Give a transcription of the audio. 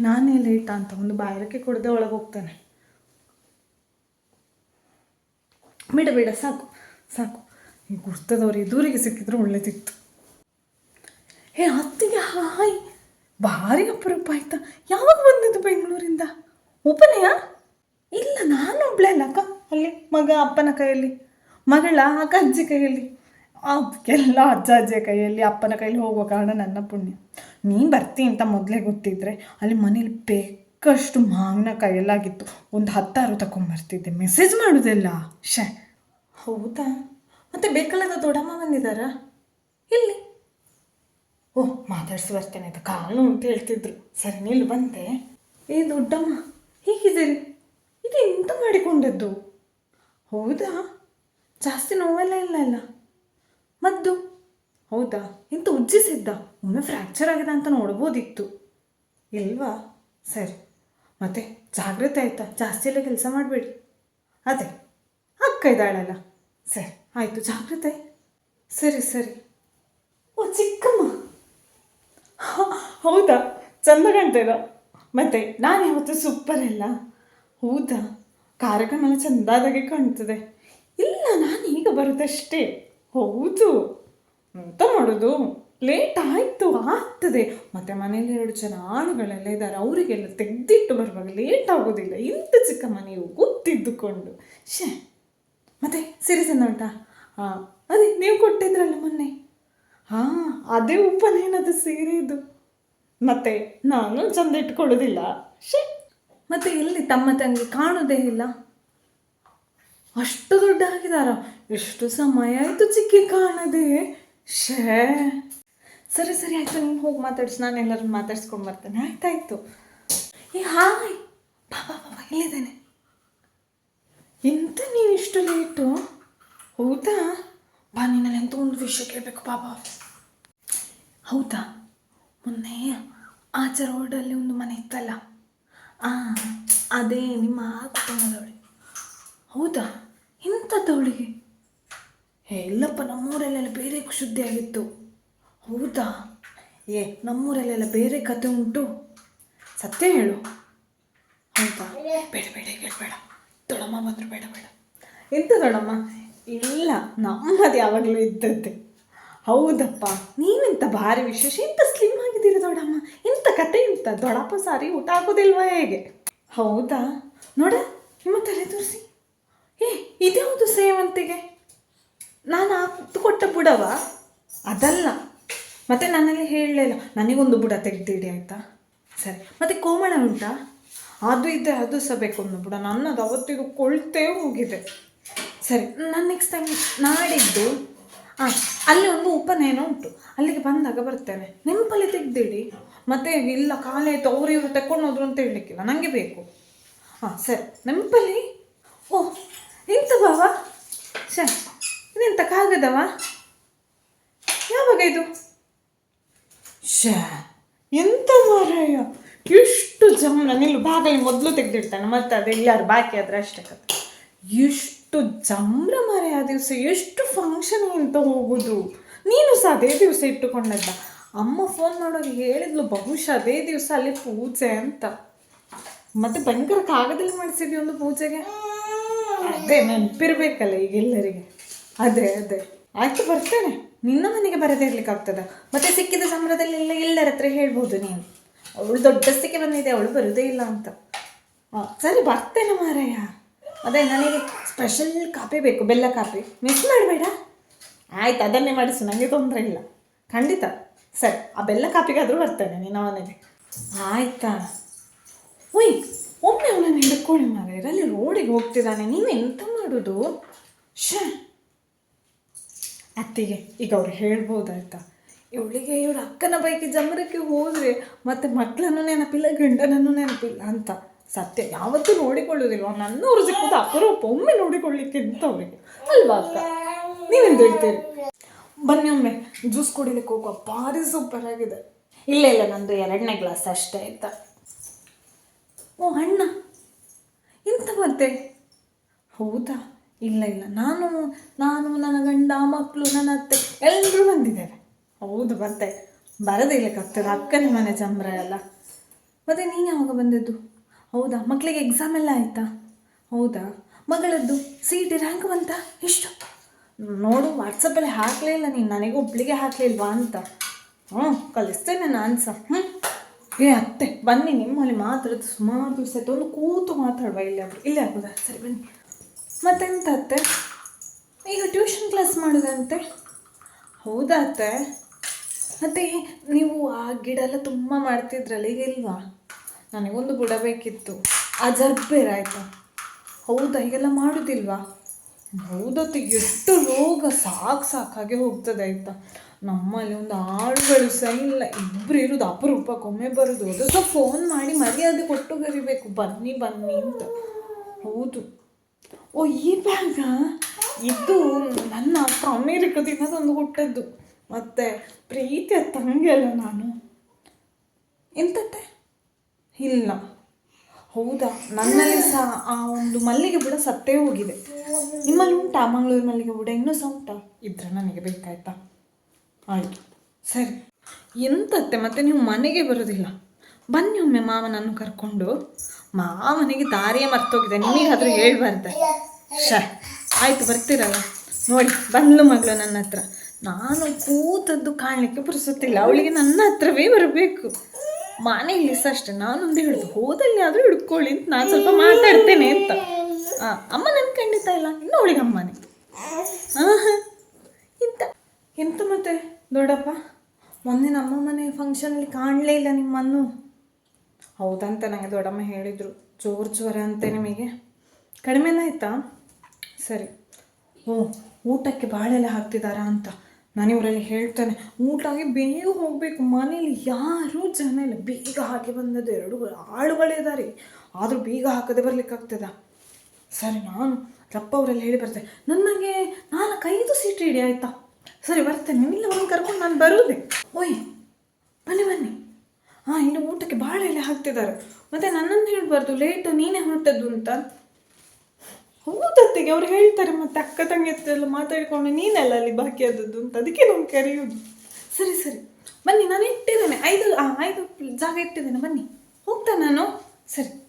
ನಾನೇ ಲೇಟ ಅಂತ ಒಂದು ಬಾಯರಕ್ಕೆ ಕೊಡದೆ ಒಳಗೆ ಹೋಗ್ತಾನೆ. ಬಿಡ, ಬೇಡ, ಸಾಕು ಸಾಕು. ಈ ಗುರ್ತದವ್ರು ಎದುರಿಗೆ ಸಿಕ್ಕಿದ್ರೆ ಒಳ್ಳೇದಿತ್ತು ಹೇ, ಅತ್ತಿಗೆ ಹಾಯ್. ಭಾರಿ ಅಪರೂಪ ಆಯ್ತಾ. ಯಾವಾಗ ಬಂದಿದ್ದು ಬೆಂಗಳೂರಿಂದ? ಒಬ್ಬನೆಯ ಇಲ್ಲ, ನಾನು ಒಬ್ಳೆ ಅಲ್ಲಕ್ಕ ಅಲ್ಲಿ ಮಗ ಅಪ್ಪನ ಕೈಯಲ್ಲಿ, ಮಗಳ ಅಕ್ಕ, ಅಜ್ಜಿ ಕೈಯಲ್ಲಿ. ಎಲ್ಲ ಅಜ್ಜ, ಅಜ್ಜಿಯ ಕೈಯಲ್ಲಿ ಅಪ್ಪನ ಕೈಯಲ್ಲಿ ಹೋಗುವ ಕಾರಣ ನನ್ನ ಪುಣ್ಯ. ನೀನು ಬರ್ತಿ ಅಂತ ಮೊದಲೇ ಗೊತ್ತಿದ್ದರೆ ಅಲ್ಲಿ ಮನೇಲಿ ಬೇಕಷ್ಟು ಮಾವಿನಕಾಯಿ ಎಲ್ಲಾಗಿತ್ತು ಒಂದು ಹತ್ತಾರು ತಗೊಂಬರ್ತಿದ್ದೆ ಮೆಸೇಜ್ ಮಾಡೋದಿಲ್ಲ. ಶೇ ಹೌದಾ? ಮತ್ತೆ ಬೇಕಲ್ಲದ ದೊಡ್ಡಮ್ಮ ಬಂದಿದ್ದಾರಾ ಇಲ್ಲಿ. ಓಹ್ ಮಾತಾಡ್ಸಿ ಬರ್ತೇನೆ ಆಯ್ತಾ ಕಾಲು ಅಂತ ಹೇಳ್ತಿದ್ರು. ಸರಿ ನಿಲ್ ಬಂದೆ. ಏ, ದೊಡ್ಡಮ್ಮ, ಹೀಗಿದ್ದೀರಿ? ಇದು ಎಂತ ಮಾಡಿಕೊಂಡದ್ದು? ಹೌದಾ? ಜಾಸ್ತಿ ನೋವೆಲ್ಲ ಇಲ್ಲ ಅಲ್ಲ ಹೌದಾ? ಇಂತ ಉಜ್ಜಿಸಿದ್ದ ಒಮ್ಮೆ ಫ್ರ್ಯಾಕ್ಚರ್ ಆಗಿದೆ ಅಂತ ನೋಡ್ಬೋದಿತ್ತು. ಇಲ್ವಾ? ಸರಿ. ಮತ್ತೆ ಜಾಗ್ರತೆ ಆಯ್ತಾ? ಜಾಸ್ತಿ ಎಲ್ಲ ಕೆಲಸ ಮಾಡಬೇಡಿ. ಅದೇ, ಅಕ್ಕ ಇದ್ದಾಳಲ್ಲ. ಸರಿ, ಆಯಿತು, ಜಾಗ್ರತೆ. ಸರಿ ಸರಿ. ಓ, ಚಿಕ್ಕಮ್ಮ! ಹೌದಾ? ಚಂದ ಕಾಣ್ತಾಯಿಲ್ಲ ಮತ್ತೆ, ನಾನು ಯಾವತ್ತೂ ಸೂಪರ್ ಅಲ್ಲ. ಹೌದಾ? ಕಾರ್ಯಕ್ರಮ ಎಲ್ಲ ಚಂದಾದಾಗೆ ಕಾಣ್ತದೆ. ಇಲ್ಲ, ನಾನು ಈಗ ಬರುತ್ತಷ್ಟೇ ಹೌದು. ಎಂತ ಮಾಡೋದು? ಲೇಟ್ ಆಯಿತು, ಆಗ್ತದೆ. ಮತ್ತೆ ಮನೇಲಿ ಎರಡು ಜನ ಆಳುಗಳೆಲ್ಲ ಇದ್ದಾರೆ. ಅವರಿಗೆಲ್ಲ ತೆಗೆದಿಟ್ಟು ಬರುವಾಗ ಲೇಟ್ ಆಗೋದಿಲ್ಲ. ಇಂಥ ಚಿಕ್ಕ ಮನೆಯು ಗೊತ್ತಿದ್ದುಕೊಂಡು. ಶೇ ಮತ್ತೆ ಸೀರೆ ಚಂದ ಉಂಟಾ? ಹಾಂ ಅದೇ, ನೀವು ಕೊಟ್ಟಿದ್ರಲ್ಲ ಮೊನ್ನೆ. ಹಾಂ ಅದೇ ಉಪನೇನದು ಸೀರೆ ಇದು. ಮತ್ತೆ ನಾನು ಚಂದ ಇಟ್ಕೊಳ್ಳೋದಿಲ್ಲ. ಶೇ ಮತ್ತೆ ಎಲ್ಲಿ ತಮ್ಮ ತಂಗಿ ಕಾಣೋದೇ ಇಲ್ಲ. ಅಷ್ಟು ದೊಡ್ಡ ಆಗಿದಾರ ಎಷ್ಟು ಸಮಯ ಆಯಿತು ಚಿಕ್ಕಿ ಕಾಣದೆ? ಶೇ ಸರಿ ಸರಿ, ಆಯಿತು, ನೀನು ಹೋಗಿ ಮಾತಾಡ್ಸಿ. ನಾನು ಎಲ್ಲರೂ ಮಾತಾಡ್ಸ್ಕೊಂಡು ಬರ್ತೇನೆ. ಆಯ್ತಾಯ್ತು ಈ ಹಾಯ್. ಬಾಬಾ ಬಾಬಾ ಎಲ್ಲಿದ್ದೇನೆ ಎಂತ ನೀವು ಇಷ್ಟು ಲೇಟು ಹೌದಾ? ಬಾ, ನಿನ್ನಲ್ಲಿ ಎಂತ ಒಂದು ವಿಷಯ ಕೇಳಬೇಕು ಬಾಬಾ ಹೌದಾ? ಮೊನ್ನೆ ಆಚೆ ರೋಡಲ್ಲಿ ಒಂದು ಮನೆ ಇತ್ತಲ್ಲ? ಆ, ಅದೇ ನಿಮ್ಮ ಕುಟುಂಬದವಳಿಗೆ ಹೌದಾ? ಹೇ ಇಲ್ಲಪ್ಪ ನಮ್ಮೂರಲ್ಲೆಲ್ಲ ಬೇರೆ ಶುದ್ಧಿ ಆಗಿತ್ತು. ಹೌದಾ? ಏ, ನಮ್ಮೂರಲ್ಲೆಲ್ಲ ಬೇರೆ ಕತೆ ಉಂಟು. ಸತ್ಯ ಹೇಳು. ಹೌದಾ? ಬೇಡ ಬೇಡ ಕೇಳಬೇಡ ದೊಡಮ್ಮ ಬಂದರು ಬೇಡ ಬೇಡ. ಎಂತ ದೊಡಮ್ಮ ಇಲ್ಲ, ನಮ್ಮದು ಯಾವಾಗಲೂ ಇದ್ದದ್ದೆ. ಹೌದಪ್ಪ ನೀವೆಂತ ಭಾರಿ ವಿಶೇಷ? ಎಂತ ಸ್ಲಿಮ್ ಆಗಿದ್ದೀರಿ ದೊಡಮ್ಮ ಎಂತ ಕತೆ ಇಂತ ದೊಡಪ್ಪ ಸಾರಿ ಊಟ ಹಾಕೋದಿಲ್ವಾ ಹೇಗೆ? ಹೌದಾ? ನೋಡ, ನಿಮ್ಮ ತಲೆ ತೋರಿಸಿ. ಏ, ಇದ್ಯಾವುದು ಸೇವಂತಿಗೆ? ನಾನು ಹಾಕ್ತು ಕೊಟ್ಟ ಬುಡವ? ಅದಲ್ಲ. ಮತ್ತೆ ನನ್ನಲ್ಲಿ ಹೇಳಲಿಲ್ಲ ನನಗೊಂದು ಬುಡ ತೆಗೆದಿಡಿ ಆಯಿತಾ? ಸರಿ. ಮತ್ತೆ ಕೋಮಳ ಉಂಟಾ? ಅದು ಇದ್ದರೆ ಅದು ಸಹ ಬೇಕು ಒಂದು ಬುಡ. ನನ್ನದು ಅವತ್ತಿಗೂ ಕೊಳ್ತೇ ಹೋಗಿದೆ. ಸರಿ ನಾನು ನೆಕ್ಸ್ಟ್ ಟೈಮ್ ನಾಡಿದ್ದು ಹಾಂ ಅಲ್ಲಿ ಒಂದು ಉಪನಯನ ಉಂಟು. ಅಲ್ಲಿಗೆ ಬಂದಾಗ ಬರ್ತೇನೆ. ನೆನಪಲ್ಲಿ ತೆಗೆದಿಡಿ. ಮತ್ತೆ ಇಲ್ಲ ಕಾಲೇ ಆಯಿತು ಅವ್ರು ಇವರು ಹೋದ್ರು ಅಂತ ಹೇಳಲಿಕ್ಕಿಲ್ಲ. ನನಗೆ ಬೇಕು. ಹಾಂ ಸರಿ. ನೆಂಪಲ್ಲಿ ಓ ಎಂತ ಬಾವ ಸರಿ ಕಾಗದವ ಯಾವಾಗ ಇದು ಶ್ಯಾ ಎಂತ ಮಾರಾಯ? ಎಷ್ಟು ಜಮ್ ನಿಲ್ಲು ಬಾಗಲಿ ಮೊದಲು ತೆಗೆದಿಡ್ತಾನೆ, ಮತ್ತೆ ಅದು ಎಲ್ಲಾರು ಬಾಕಿ ಆದ್ರೆ ಅಷ್ಟೇ ಎಷ್ಟು ಜಮ್ರ ಮಾರಾಯ ಆ ದಿವಸ, ಎಷ್ಟು ಫಂಕ್ಷನ್ ಅಂತ ಹೋಗುದು? ನೀನು ಸಹ ಅದೇ ದಿವಸ ಇಟ್ಟುಕೊಂಡದ್ದ. ಅಮ್ಮ ಫೋನ್ ಮಾಡೋರು ಹೇಳಿದ್ಲು, ಬಹುಶಃ ಅದೇ ದಿವಸ ಅಲ್ಲಿ ಪೂಜೆ ಅಂತ. ಮತ್ತೆ ಭಯಂಕರ ಕಾಗದಲ್ಲಿ ಮಾಡಿಸಿದ್ವಿ ಒಂದು ಪೂಜೆಗೆ? ಅದೇ ನೆನಪಿರ್ಬೇಕಲ್ಲ ಈಗ ಎಲ್ಲರಿಗೆ ಅದೇ ಅದೇ. ಆಯ್ತು, ಬರ್ತೇನೆ. ನಿನ್ನ ಮನೆಗೆ ಬರದೇ ಇರ್ಲಿಕ್ಕೆ ಆಗ್ತದ. ಮತ್ತೆ ಸಿಕ್ಕಿದ ಸಂಬಳದಲ್ಲಿ ಎಲ್ಲ ಎಲ್ಲರ ಹತ್ರ ಹೇಳ್ಬೋದು ನೀನು. ಅವಳು ದೊಡ್ಡಸ್ತಿಗೆ ಬಂದಿದೆ, ಅವಳು ಬರುದೇ ಇಲ್ಲ ಅಂತ. ಹಾಂ ಸರಿ, ಬರ್ತೇನೆ ಮಾರಯ್ಯ ಅದೇ, ನನಗೆ ಸ್ಪೆಷಲ್ ಕಾಪಿ ಬೇಕು, ಬೆಲ್ಲ ಕಾಪಿ. ಮಿಸ್ ಮಾಡಬೇಡ? ಆಯ್ತು, ಅದನ್ನೇ ಮಾಡಿಸು ನನಗೆ ತೊಂದರೆ ಇಲ್ಲ. ಖಂಡಿತ. ಸರಿ, ಆ ಬೆಲ್ಲ ಕಾಪಿಗಾದರೂ ಬರ್ತೇನೆ, ನಿನ್ನ ಮನೆಗೆ. ಆಯ್ತಾ? ಉಯ್, ಒಮ್ಮೆ ಅವನನ್ನು ಹಿಡ್ಕೊಳ್ಳಿ ಮಾರ ಇರಲ್ಲಿ ರೋಡಿಗೆ ಹೋಗ್ತಿದ್ದಾನೆ ನೀವು ಎಂತ ಮಾಡೋದು? ಶೇ ಅತ್ತಿಗೆ, ಈಗ ಅವ್ರು ಹೇಳ್ಬೋದಾಯ್ತಾ? ಇವಳಿಗೆ ಇವ್ರ ಅಕ್ಕನ ಬೈಕಿ ಜಮರಕ್ಕೆ ಹೋದರೆ ಮತ್ತೆ ಮಕ್ಕಳನ್ನು ನೆನಪಿಲ್ಲ, ಗಂಡನನ್ನು ನೆನಪಿಲ್ಲ ಅಂತ. ಸತ್ಯ ಯಾವತ್ತೂ ನೋಡಿಕೊಳ್ಳೋದಿಲ್ವ ನನ್ನವರು ಸಿಕ್ಕೋದು ಅಪರೂಪ. ಒಮ್ಮೆ ನೋಡಿಕೊಳ್ಳಿಕ್ಕೆ ಅಂತ ಅವರಿಗೆ? ಅಲ್ವಾ ಅಕ್ಕ? ನೀವೇನು ಹೇಳ್ತೀರಿ? ಬನ್ನಿ ಒಮ್ಮೆ. ಜ್ಯೂಸ್ ಕುಡಿಲಿಕ್ಕೆ ಹೋಗುವ. ಭಾರಿ ಸೂಪರ್ ಆಗಿದೆ. ಇಲ್ಲ ಇಲ್ಲ, ನಂದು ಎರಡನೇ ಗ್ಲಾಸ್ ಅಷ್ಟೇ ಆಯ್ತಾ. ಓ, ಅಣ್ಣ. ಎಂತ ಮತ್ತೆ? ಹೌದಾ? ಇಲ್ಲ ಇಲ್ಲ. ನಾನು ನಾನು ನನ್ನ ಗಂಡ ಮಕ್ಕಳು ನನ್ನ ಅತ್ತೆ ಎಲ್ಲರೂ ಬಂದಿದ್ದಾರೆ ಹೌದು ಬರ್ತೆ ಬರದೇ ಆಗ್ತದೆ ಅಕ್ಕನ ಮನೆ ಚಂದ್ರ ಎಲ್ಲ. ಮತ್ತೆ ನೀನು ಯಾವಾಗ ಬಂದದ್ದು? ಹೌದಾ? ಮಕ್ಕಳಿಗೆ ಎಕ್ಸಾಮ್ ಎಲ್ಲ ಆಯಿತಾ? ಹೌದಾ? ಮಗಳದ್ದು ಸಿ ಟಿ ರ್ಯಾಂಕ್ ಬಂತ? ಎಷ್ಟು? ನೋಡು ವಾಟ್ಸಪ್ಪಲ್ಲಿ ಇಲ್ಲ ನೀನು. ನನಗೆ ಒಬ್ಳಿಗೆ ಹಾಕಲಿಲ್ವಾ ಅಂತ. ಹ್ಞೂ ಕಲಿಸ್ತೇನೆ ನಾನು ಸಹ ಹ್ಞೂ ಏ, ಅತ್ತೆ, ಬನ್ನಿ. ನಿಮ್ಮಲ್ಲಿ ಮಾತಾಡೋದು ಸುಮಾರು ದಿವಸ ಆಯ್ತು. ಒಂದು ಕೂತು ಮಾತಾಡುವ ಇಲ್ಲಾದ್ರು ಇಲ್ಲೇ ಆಗ್ಬೋದಾ? ಸರಿ, ಬನ್ನಿ. ಮತ್ತೆಂತ ಅತ್ತೆ ಈಗ ಟ್ಯೂಷನ್ ಕ್ಲಾಸ್ ಮಾಡೋದಂತೆ? ಹೌದಾ ಅತ್ತೆ? ಮತ್ತು ನೀವು ಆ ಗಿಡ ಎಲ್ಲ ತುಂಬ ಮಾಡ್ತಿದ್ರಲ್ಲ, ಈಗ ಇಲ್ವಾ? ನನಗೊಂದು ಬುಡ ಬೇಕಿತ್ತು. ಆ ಆಯಿತಾ? ಹೌದಾ, ಈಗೆಲ್ಲ ಮಾಡೋದಿಲ್ವಾ? ಹೌದತ್ತೆ, ಎಷ್ಟು ರೋಗ ಸಾಕು ಸಾಕಾಗೆ ಹೋಗ್ತದೆ ಆಯಿತಾ? ನಮ್ಮಲ್ಲಿ ಒಂದು ಆಳುಗಳು ಸಹ ಇಲ್ಲ. ಇಬ್ಬರು ಇರೋದು, ಅಪರೂಪಕ್ಕೊಮ್ಮೆ ಬರೋದು. ಅದು ಸೊ ಫೋನ್ ಮಾಡಿ ಮರ್ಯಾದೆ ಕೊಟ್ಟು ಕರಿಬೇಕು. ಬನ್ನಿ ಬನ್ನಿ ಅಂತ. ಹೌದು. ಓ ಈ ಬ್ಯಾಗ ಇದು ನನ್ನ ಅಪ್ಪ ಅಮೇರಿಕದಿಂದ ತಂದು ಕೊಟ್ಟದ್ದು. ಮತ್ತೆ ಪ್ರೀತಿಯ ತಂಗಿ ಅಲ್ಲ ನಾನು. ಎಂತತ್ತೆ? ಇಲ್ಲ. ಹೌದಾ? ನನ್ನಲ್ಲಿ ಸಹ ಆ ಒಂದು ಮಲ್ಲಿಗೆ ಬುಡ ಸತ್ತೇ ಹೋಗಿದೆ. ನಿಮ್ಮಲ್ಲಿ ಉಂಟಾ? ಮಂಗಳೂರು ಮಲ್ಲಿಗೆ ಬುಡ? ಇನ್ನೂ ಸಹ ಉಂಟಾ? ಇದ್ರೆ ನನಗೆ ಬೇಕಾಯ್ತಾ? ಆಯ್ತು. ಸರಿ. ಎಂತತ್ತೆ? ಮತ್ತೆ ನೀವು ಮನೆಗೆ ಬರೋದಿಲ್ಲ. ಬನ್ನಿ ಒಮ್ಮೆ ಮಾವನನ್ನು ಕರ್ಕೊಂಡು. ಮಾವನಿಗೆ ದಾರಿಯೇ ಮರ್ತೋಗಿದೆ ನಿಮಗಾದ್ರೂ ಹೇಳ್ಬಾರ್ದೆ. ಶ ಆಯಿತು ಬರ್ತೀರಲ್ಲ? ನೋಡಿ ಬಂದ್ಲು ಮಗಳು ನನ್ನ ಹತ್ರ. ನಾನು ಕೂತದ್ದು ಕಾಣಲಿಕ್ಕೆ ಪುರುಸುತ್ತಿಲ್ಲ. ಅವಳಿಗೆ ನನ್ನ ಹತ್ರವೇ ಬರಬೇಕು. ಮನೆಯಲ್ಲಿ ಸಹ ಅಷ್ಟೇ ನಾನೊಂದು ಹೇಳುದು ಹೋದಲ್ಲಿ ಆದರೂ ಹಿಡ್ಕೊಳ್ಳಿ ಅಂತ ನಾನು ಸ್ವಲ್ಪ ಮಾತಾಡ್ತೇನೆ ಅಂತ. ಹಾಂ ಅಮ್ಮ ನನ್ನ ಖಂಡಿತ ಇಲ್ಲ ಇನ್ನು ಅವಳಿಗೆ ಅಮ್ಮನೆ. ಹಾಂ ಇಂತ. ಎಂತ ಮತ್ತೆ ದೊಡ್ಡಪ್ಪ? ಮೊನ್ನೆ ನಮ್ಮ ಮನೆ ಫಂಕ್ಷನಲ್ಲಿ ಕಾಣಲೇ ಇಲ್ಲ ನಿಮ್ಮನ್ನು. ಹೌದಂತ ನನಗೆ ದೊಡ್ಡಮ್ಮ ಹೇಳಿದರು. ಜೋರು ಜ್ವರ ಅಂತೆ ನಿಮಗೆ. ಕಡಿಮೆನೇ ಆಯಿತಾ? ಸರಿ. ಓ, ಊಟಕ್ಕೆ ಬಾಳೆಲ್ಲ ಹಾಕ್ತಿದ್ದಾರಾ ಅಂತ. ನಾನು ಇವರಲ್ಲಿ ಹೇಳ್ತೇನೆ. ಆಗಿ ಬೇಗ ಹೋಗಬೇಕು. ಮನೇಲಿ ಯಾರೂ ಜನ ಇಲ್ಲ. ಬೇಗ ಹಾಕಿ ಬಂದದ್ದು ಎರಡು ಆಳುಗಳಿದ್ದಾರೆ ಆದರೂ ಬೇಗ ಹಾಕದೆ ಬರ್ಲಿಕ್ಕಾಗ್ತದ ಸರಿ, ನಾನು ರಪ್ಪ ಅವರಲ್ಲಿ ಹೇಳಿ ಬರ್ತೇನೆ ನನಗೆ ನಾಲ್ಕೈದು ಸೀಟ್ ಇಡಿ ಆಯಿತಾ. ಸರಿ ಬರ್ತೇನೆ ನಿಮ್ಮಿಲ್ಲ ಒಂದು ಕರ್ಕೊಂಡು ನಾನು ಬರುವುದೇ ಓಯ್, ಬನ್ನಿ ಬನ್ನಿ. ಹಾಂ ಇನ್ನು ಊಟಕ್ಕೆ ಭಾಳ ಎಲೆ ಹಾಕ್ತಿದ್ದಾರೆ. ಮತ್ತೆ ನನ್ನನ್ನು ಹೇಳ್ಬಾರ್ದು ಲೇಟು ನೀನೇ ಹೊರಟದ್ದು ಅಂತ. ಹೌದತ್ತಿಗೆ ಅವ್ರು ಹೇಳ್ತಾರೆ, ಮತ್ತೆ ಅಕ್ಕ ತಂಗಿ ಎಲ್ಲ ಮಾತಾಡಿಕೊಂಡು, ನೀನೆಲ್ಲ ಅಲ್ಲಿ ಬಾಕಿ ಆದದ್ದು ಅಂತ. ಅದಕ್ಕೆ ನಾನು ಕರೆಯೋದು. ಸರಿ ಸರಿ. ಬನ್ನಿ, ನಾನು ಇಟ್ಟಿದ್ದೇನೆ. ಐದು ಐದು ಜಾಗ ಇಟ್ಟಿದ್ದೇನೆ. ಬನ್ನಿ. ಹೋಗ್ತಾ ನಾನು. ಸರಿ.